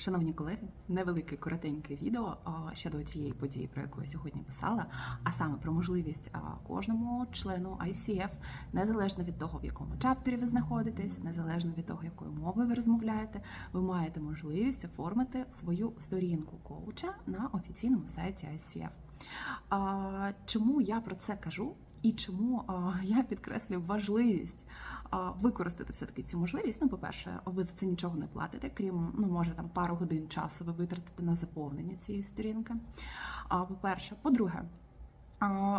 Шановні колеги, невелике коротеньке відео а, щодо тієї події, про яку я сьогодні писала, а саме про можливість кожному члену ICF, незалежно від того, в якому чаптері ви знаходитесь, незалежно від того, якою мовою ви розмовляєте, ви маєте можливість оформити свою сторінку коуча на офіційному сайті ICF. Чому я про це кажу? І чому я підкреслюю важливість використати все-таки цю можливість? Ну, по-перше, ви за це нічого не платите, крім ну, може там пару годин часу ви витратите на заповнення цієї сторінки. А по-перше, по-друге.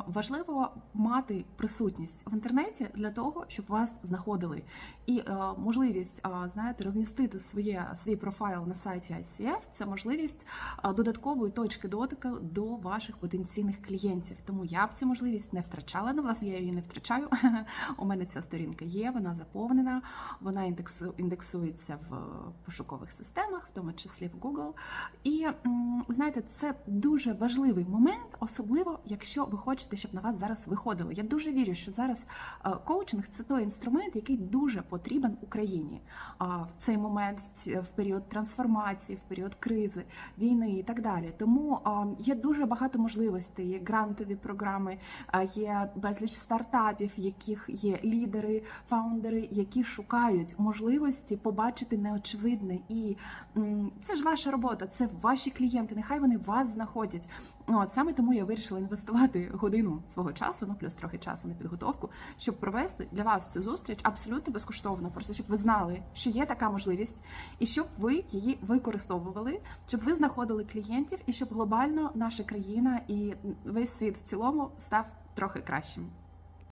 Важливо мати присутність в інтернеті для того, щоб вас знаходили, і е, можливість, е, знаєте, розмістити своє свій профайл на сайті ICF – це можливість е, додаткової точки дотику до ваших потенційних клієнтів. Тому я б цю можливість не втрачала. Ну, власне, я її не втрачаю. У мене ця сторінка є, вона заповнена, вона індексу, індексується в пошукових системах, в тому числі в Google. І знаєте, це дуже важливий момент, особливо якщо ви хочете, щоб на вас зараз виходили. Я дуже вірю, що зараз е, коучинг це той інструмент, який дуже потрібен Україні в цей момент, в, період трансформації, в період кризи, війни і так далі. Тому є дуже багато можливостей. Є грантові програми, є безліч стартапів, яких є лідери, фаундери, які шукають можливості побачити неочевидне. І це ж ваша робота, це ваші клієнти. Нехай вони вас знаходять. От саме тому я вирішила інвестувати годину свого часу, ну плюс трохи часу на підготовку, щоб провести для вас цю зустріч абсолютно безкоштовно. Просто щоб ви знали, що є така можливість, і щоб ви її використовували, щоб ви знаходили клієнтів, і щоб глобально наша країна і весь світ в цілому став трохи кращим.